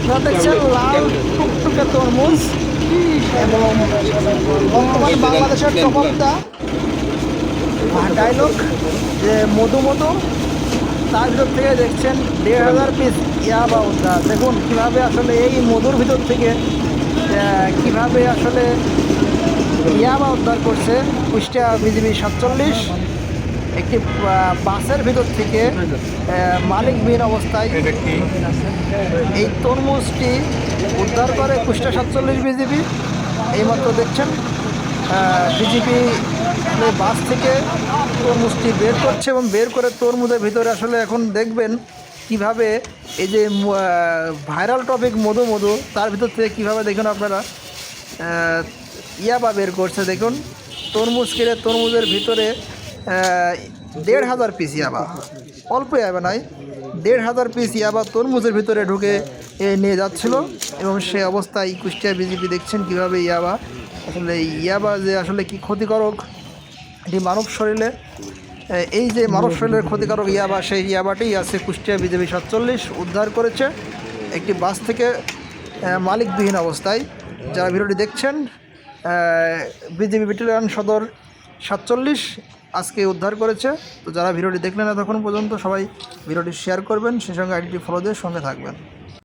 আপনারা দেখছেন লাল টুকটুকে তরমুজ এবং বর্তমান বাংলাদেশের টপকটা ডায়লগ যে মধু মধু তার ভিতর থেকে দেখছেন দেড় হাজার পিস ইয়াবা উদ্ধার, দেখুন কীভাবে আসলে এই মধুর ভিতর থেকে কীভাবে আসলে ইয়াবা উদ্ধার করছে কুষ্টিয়া বিজিবি সাতচল্লিশ। একটি বাসের ভিতর থেকে মালিকবিহীন অবস্থায় এই তরমুজটি উদ্ধার করে কুষ্টিয়া সাতচল্লিশ বিজিবি। এইমাত্র দেখছেন বিজেপি বাস থেকে তরমুজটি বের করছে এবং বের করে তরমুজের ভিতরে আসলে এখন দেখবেন কীভাবে এই যে ভাইরাল টপিক মধু মধু তার ভিতর থেকে কীভাবে দেখুন আপনারা ইয়াবা বের করছে। দেখুন তরমুজ কেটে তরমুজের ভিতরে দেড় হাজার পিস ইয়াবা। অল্প ইয়াবা নয় দেড় হাজার পিস ইয়াবা তরমুজের ভিতরে ঢুকে নিয়ে যাচ্ছিল এবং সে অবস্থায় কুষ্টিয়া বিজেপি দেখছেন কীভাবে ইয়াবা। আসলে ইয়াবা যে আসলে কি ক্ষতিকারক, এটি মানব শরীরে এই যে মানব শরীরের ক্ষতিকারক ইয়াবা, সেই ইয়াবাটি আছে কুষ্টিয়া বিজেপি সাতচল্লিশ উদ্ধার করেছে। একটি বাস থেকে মালিকবিহীন অবস্থায়। যারা ভিডিওটি দেখছেন বিজেপি ব্যাটালিয়ন সদর সাতচল্লিশ আজকে উদ্ধার করেছে। তো যারা ভিডিওটি দেখলেন না তখন পর্যন্ত সবাই ভিডিওটি শেয়ার করবেন, সেই সঙ্গে আইডিটি ফলো দিয়ে সঙ্গে থাকবেন।